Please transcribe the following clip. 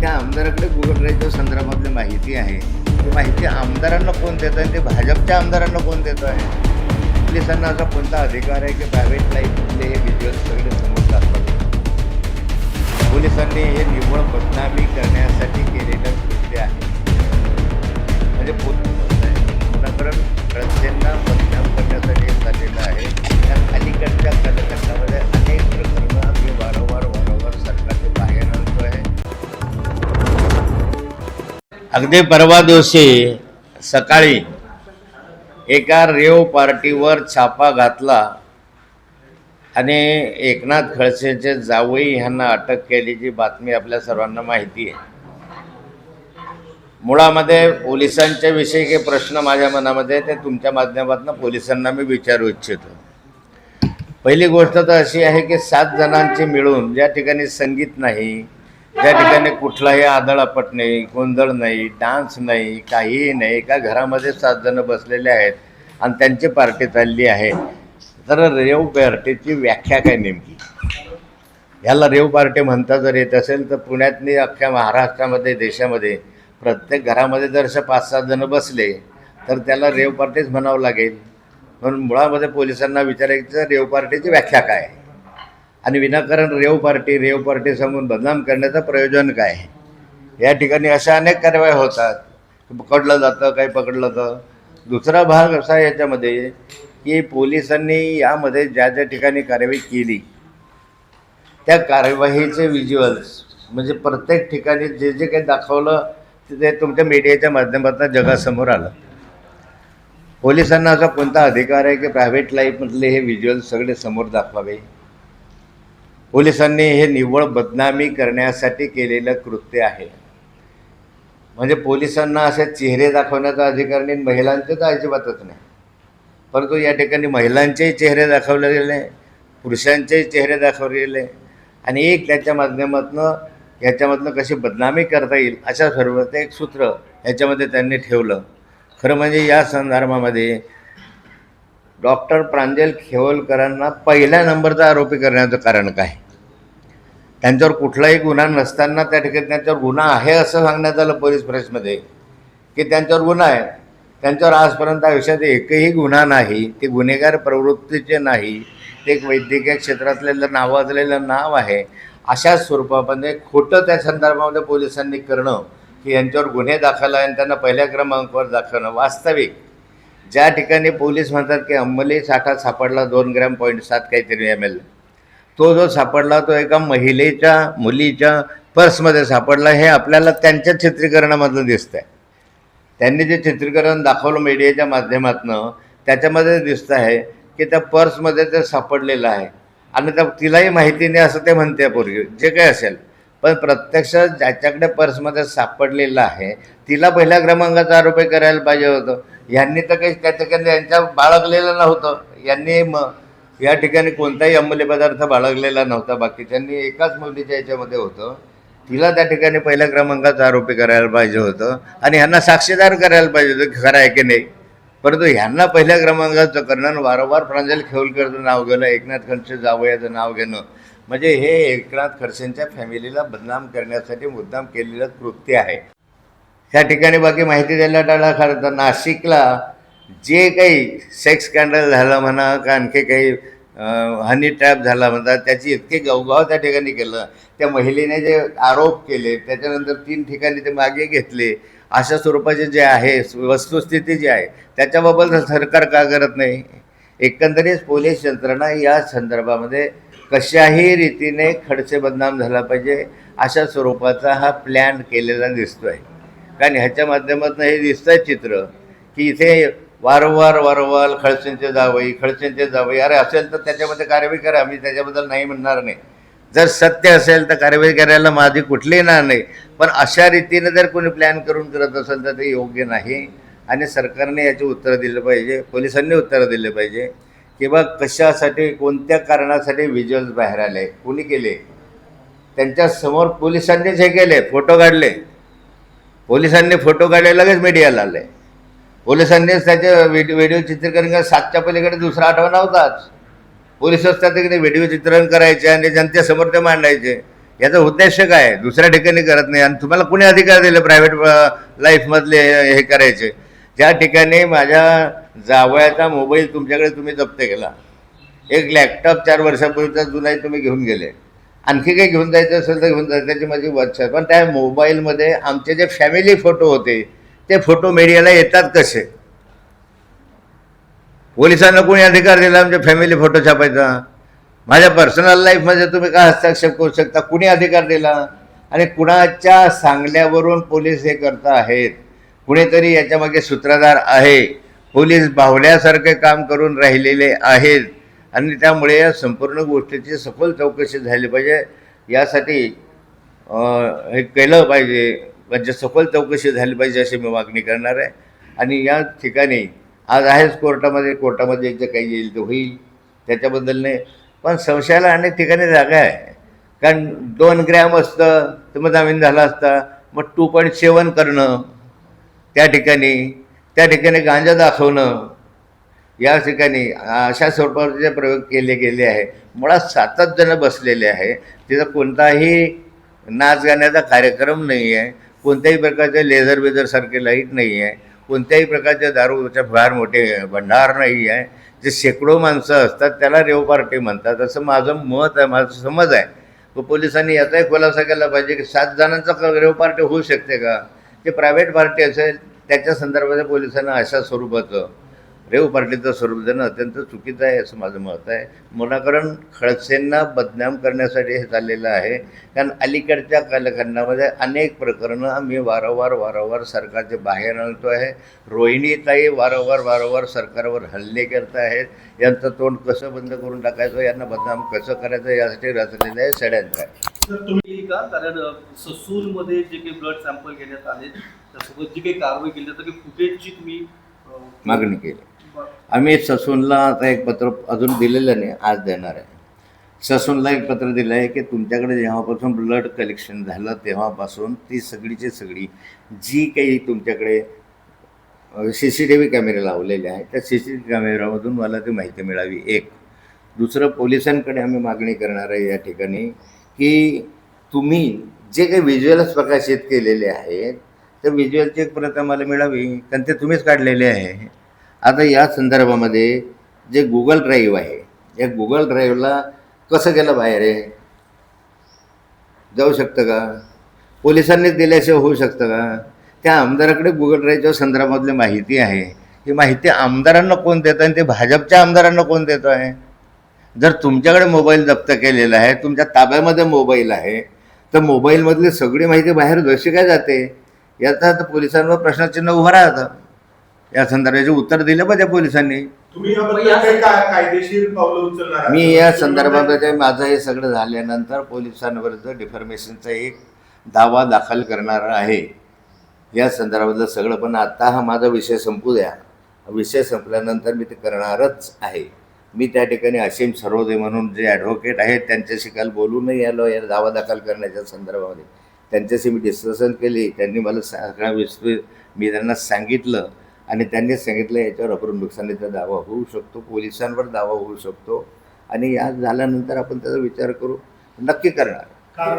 त्या आमदाराकडे गुगल ड्राईव्हच्या संदर्भातली माहिती आहे. ती माहिती आमदारांना कोण देत आहे ते भाजपच्या आमदारांना कोण देत आहे? पोलिसांना असा कोणता अधिकार आहे की प्रायव्हेट लाईफमधले हे व्हिज्युअल सगळे समोर पोलिसांनी हे निव्वळ बदनामी करण्यासाठी अगदी परवा दिवशी सकाळी एका रेव पार्टीवर छापा घातला आणि एकनाथ खडसेंचे जावई ह्यांना अटक केल्याची बातमी आपल्या सर्वांना माहिती आहे. मुळामध्ये पोलिसांच्या विषयी काही प्रश्न माझ्या मनामध्ये ते तुमच्या माध्यमातून पोलिसांना मी विचारू इच्छितो. पहिली गोष्ट तर अशी आहे की सात जणांची मिळून ज्या ठिकाणी संगीत नाही ज्या ठिकाणी कुठलाही आदळापट नाही गोंधळ नाही डान्स नाही काहीही नाही. एका घरामध्ये सात जण बसलेले आहेत आणि त्यांची पार्टी चालली आहे. तर रेव पार्टीची व्याख्या काय नेमकी? ह्याला रेव पार्टी म्हणता जर येत असेल तर पुण्यातनी अख्ख्या महाराष्ट्रामध्ये देशामध्ये प्रत्येक घरामध्ये जर असे पाच सात जण बसले तर त्याला रेव पार्टीच म्हणावं लागेल. म्हणून मुळामध्ये पोलिसांना विचारायचं रेव पार्टीची व्याख्या काय आहे? आणि विनाकारण रेव पार्टी रेव पार्टी सांगून बदनाम करण्याचं प्रयोजन काय आहे? या ठिकाणी अशा अनेक कारवाया होतात. पकडलं जातं काही पकडलं जातं. दुसरा भाग असा याच्यामध्ये की पोलिसांनी यामध्ये ज्या ज्या ठिकाणी कारवाई केली त्या कार्यवाहीचे व्हिज्युअल्स म्हणजे प्रत्येक ठिकाणी जे जे काही दाखवलं ते ते तुमच्या मीडियाच्या माध्यमातून जगासमोर आलं. पोलिसांना असा कोणता अधिकार आहे की प्रायव्हेट लाईफमधले हे व्हिज्युअल्स सगळे समोर दाखवावे? पोलिसांनी हे निव्वळ बदनामी करण्यासाठी केलेलं कृत्य आहे. म्हणजे पोलिसांना असे चेहरे दाखवण्याचा अधिकार नाही महिलांचे तर अजिबातच नाही. परंतु या ठिकाणी महिलांचेही चेहरे दाखवले गेले पुरुषांचेही चेहरे दाखवले गेले आणि एक त्याच्या माध्यमातून याच्यामधनं कशी बदनामी करता येईल अशा सर्वांचं एक सूत्र याच्यामध्ये त्यांनी ठेवलं. खरं म्हणजे या संदर्भामध्ये डॉक्टर प्रांजल खेवलकरांना पहिल्या नंबरचा आरोपी करण्याचं कारण काय? त्यांच्यावर कुठलाही गुन्हा नसताना त्या ठिकाणी त्यांच्यावर गुन्हा आहे असं सांगण्यात आलं पोलीस प्रेसमध्ये की त्यांच्यावर गुन्हा आहे. त्यांच्यावर आजपर्यंत आयुष्यात एकही गुन्हा नाही ते गुन्हेगार प्रवृत्तीचे नाही ते एक वैद्यकीय क्षेत्रातलेलं नावाजलेलं नाव आहे. अशाच स्वरूपामध्ये खोटं त्या संदर्भामध्ये पोलिसांनी करणं की यांच्यावर गुन्हे दाखल आहे आणि त्यांना पहिल्या क्रमांकावर दाखवणं वास्तविक. ज्या ठिकाणी पोलीस म्हणतात की अंमली साठा सापडला दोन ग्रॅम पॉईंट सात काहीतरी एम एल तो जो सापडला तो एका महिलेच्या मुलीच्या पर्समध्ये सापडला हे आपल्याला त्यांच्या चित्रीकरणामधलं दिसतं आहे त्यांनी जे चित्रीकरण दाखवलं मीडियाच्या माध्यमातनं त्याच्यामध्ये दिसतं आहे की त्या पर्समध्ये ते सापडलेलं आहे. आणि त्या तिलाही माहिती नाही असं ते म्हणते पूर्वी जे काही असेल. पण प्रत्यक्ष ज्याच्याकडे पर्समध्ये सापडलेलं आहे तिला पहिल्या क्रमांकाचा आरोपी करायला पाहिजे होतं. यांनी तर काही त्या ठिकाणी यांच्या बाळगलेलं नव्हतं. यांनी म या ठिकाणी कोणताही अंमली पदार्थ बाळगलेला नव्हता. बाकी त्यांनी एकाच मुलीच्या याच्यामध्ये होतं. तिला त्या ठिकाणी पहिल्या क्रमांकाचा आरोपी करायला पाहिजे होतं. आणि ह्यांना साक्षीदार करायला पाहिजे होतं खरं आहे की नाही. परंतु ह्यांना पहिल्या क्रमांकाचं करणं वारंवार प्रांजल खेवलकरचं नाव घेणं एकनाथ खडसे जावयाचं नाव घेणं म्हणजे हे एकनाथ खडसेंच्या फॅमिलीला बदनाम करण्यासाठी मुद्दाम केलेलं कृत्य आहे. ह्या ठिकाणी बाकी माहिती द्यायला टाळा खरं तर नाशिकला जे काही सेक्स स्कॅन्डल झालं म्हणा का आणखी काही हनी ट्रॅप झाला म्हणतात त्याची इतके गवगाव त्या ठिकाणी केलं. त्या महिलेने जे आरोप केले त्याच्यानंतर तीन ठिकाणी ते मागे घेतले. अशा स्वरूपाचे जे आहे वस्तुस्थिती जी आहे त्याच्याबाबत सरकार का करत नाही? एकंदरीत पोलीस यंत्रणा या संदर्भामध्ये कशाही रीतीने खडसे बदनाम झाला पाहिजे अशा स्वरूपाचा हा प्लॅन केलेला दिसतो आहे कारण ह्याच्या माध्यमातून हे दिसतं चित्र की इथे वारंवार वारंवार खडसेंचे जावई खडसेंचे जावई. अरे असेल तर त्याच्यामध्ये कार्यवाही करा. मी त्याच्याबद्दल नाही म्हणणार नाही. जर सत्य असेल तर कार्यवाही करायला माझी कुठलीही ना नाही. पण अशा रीतीने जर कोणी प्लॅन करून करत असेल तर ते योग्य नाही. आणि सरकारने याचे उत्तरं दिलं पाहिजे. पोलिसांनी उत्तरं दिले पाहिजे. किंवा कशासाठी कोणत्या कारणासाठी व्हिज्युअल्स बाहेर आले? कोणी केले? त्यांच्यासमोर पोलिसांनीच हे केले. फोटो काढले. पोलिसांनी फोटो काढले लगेच मीडियाला आले. पोलिसांनीच त्याच्या व्हिडिओ व्हिडिओ चित्रीकरण सातच्या पलीकडे दुसरा आठवा नव्हताच. पोलिसच त्या ठिकाणी व्हिडिओ चित्रण करायचे आणि जनतेसमोर ते मांडायचे. याचा उद्देश काय? दुसऱ्या ठिकाणी करत नाही. आणि तुम्हाला कुणी अधिकार दिले? प्रायव्हेट लाईफमधले हे करायचे. ज्या ठिकाणी माझ्या जावयाचा मोबाईल तुमच्याकडे तुम्ही जप्त केला. एक लॅपटॉप चार वर्षापूर्वीचा जुनाही तुम्ही घेऊन गेले. आणखी काही घेऊन जायचं असेल तर घेऊन जायचं. त्याची माझी वच्छा पण त्या मोबाईलमध्ये आमचे जे फॅमिली फोटो होते ते फोटो मीडियाला येतात कसे? पोलिसांना कोणी अधिकार दिला? म्हणजे फॅमिली फोटो छापायचा. माझ्या पर्सनल लाईफमध्ये तुम्ही काय हस्तक्षेप करू शकता? कुणी अधिकार दिला? आणि कुणाच्या सांगण्यावरून पोलीस हे करत आहेत? कुणीतरी याच्यामागे सूत्रधार आहे. पोलीस बावल्यासारखे काम करून राहिलेले आहेत. आणि त्यामुळे या संपूर्ण गोष्टीची सखोल चौकशी झाली पाहिजे. यासाठी हे केलं पाहिजे. म्हणजे सखोल चौकशी झाली पाहिजे अशी मी मागणी करणार आहे. आणि या ठिकाणी आज आहेच कोर्टामध्ये कोर्टामध्ये जे काही येईल ते होईल त्याच्याबद्दल नाही पण संशयाला अनेक ठिकाणी जागा आहे. कारण दोन ग्रॅम असतं तर मग जामीन झाला असता मग टू पॉईंट सेवन करणं त्या ठिकाणी त्या ठिकाणी गांजा दाखवणं या ठिकाणी अशा स्वरूपाचे प्रयोग केले गेले आहे. मुळात सातच जण बसलेले आहे. तिथं कोणताही नाच गाण्याचा कार्यक्रम नाही आहे कोणत्याही प्रकारचे लेझर बेझरसारखे लाइट नाही आहे. कोणत्याही प्रकारचे दारूचे फार मोठे भंडार नाही आहे. जे शेकडो माणसं असतात त्याला रेव पार्टी म्हणतात. असं माझं मत आहे माझं समज आहे. व पोलिसांनी याचाही खुलासा केला पाहिजे की सात जणांचा रेव पार्टी होऊ शकते का? जे प्रायव्हेट पार्टी असेल त्याच्या संदर्भात पोलिसांना अशा स्वरूपाचं रेव पार्टीचं स्वरूप देणं अत्यंत चुकीचं आहे असं माझं मत आहे. मुलाकरण खडसेंना बदनाम करण्यासाठी हे चाललेलं आहे. कारण अलीकडच्या कालखंडामध्ये अनेक प्रकरणं आम्ही वारंवार वारंवार सरकारचे बाहेर आणतो आहे. रोहिणीताई वारंवार वारंवार सरकारवर हल्ले करत आहेत. यांचं तोंड कसं बंद करून टाकायचं यांना बदनाम कसं करायचं यासाठी रचलेलं आहे षड्यंत्र आहे. तर तुम्ही का? कारण ससूल मध्ये जे काही ब्लड सॅम्पल घेण्यात आले त्यासोबत जी काही कारवाई केली तर फुटेजची तुम्ही मागणी केली. आम्ही ससूनला आता एक पत्र अजून दिलेलं नाही आज देणार आहे. ससूनला एक पत्र दिलं आहे की तुमच्याकडे जेव्हापासून ब्लड कलेक्शन झालं तेव्हापासून ती सगळीची सगळी जी काही तुमच्याकडे सी सी टी व्ही कॅमेरे लावलेले आहेत त्या सी सी टी व्ही कॅमेऱ्यामधून मला ती माहिती मिळावी एक. दुसरं पोलिसांकडे आम्ही मागणी करणार आहे या ठिकाणी की तुम्ही जे काही व्हिज्युअल्स प्रकाशित केलेले आहेत त्या व्हिज्युअलची एक प्रत आम्हाला मिळावी कारण ते तुम्हीच काढलेले आहे. आता या संदर्भामध्ये जे गुगल ड्राईव्ह आहे या गुगल ड्राईव्हला कसं गेलं बाहेर आहे? जाऊ शकतं का? पोलिसांनी दिल्याशिवाय होऊ शकतं का? त्या आमदाराकडे गुगल ड्राईव्हच्या संदर्भातली माहिती आहे. ही माहिती आमदारांना कोण देतं आणि ते भाजपच्या आमदारांना कोण देतो आहे? जर तुमच्याकडे मोबाईल जप्त केलेला आहे तुमच्या ताब्यामध्ये मोबाईल आहे तर मोबाईलमधली सगळी माहिती बाहेर जशी काय जाते? याचा आता पोलिसांवर प्रश्नचिन्ह उभं राहतं. या संदर्भाचे उत्तर दिलं पाहिजे पोलिसांनी. तुम्ही याबद्दल काही का- कायदेशीर पावलं उचलणार आहात? मी या संदर्भामध्ये माझं हे सगळं झाल्यानंतर पोलिसांविरुद्ध डिफॉर्मेशनचा एक दावा दाखल करणार आहे. या संदर्भातलं सगळं पण आता हा माझा विषय संपू द्या. विषय संपल्यानंतर मी ते करणारच आहे. मी त्या ठिकाणी असीम सरोदे म्हणून जे ॲडव्होकेट आहेत त्यांच्याशी काल बोलूनही आलो या दावा दाखल करण्याच्या संदर्भामध्ये त्यांच्याशी मी डिस्कशन केली. त्यांनी मला सगळा विस्तृत मी त्यांना सांगितलं. आणि त्यांनी सांगितलं याच्यावर अपूर्ण नुकसानीचा दावा होऊ शकतो पोलिसांवर दावा होऊ शकतो. आणि या झाल्यानंतर आपण त्याचा विचार करू. नक्की करणार.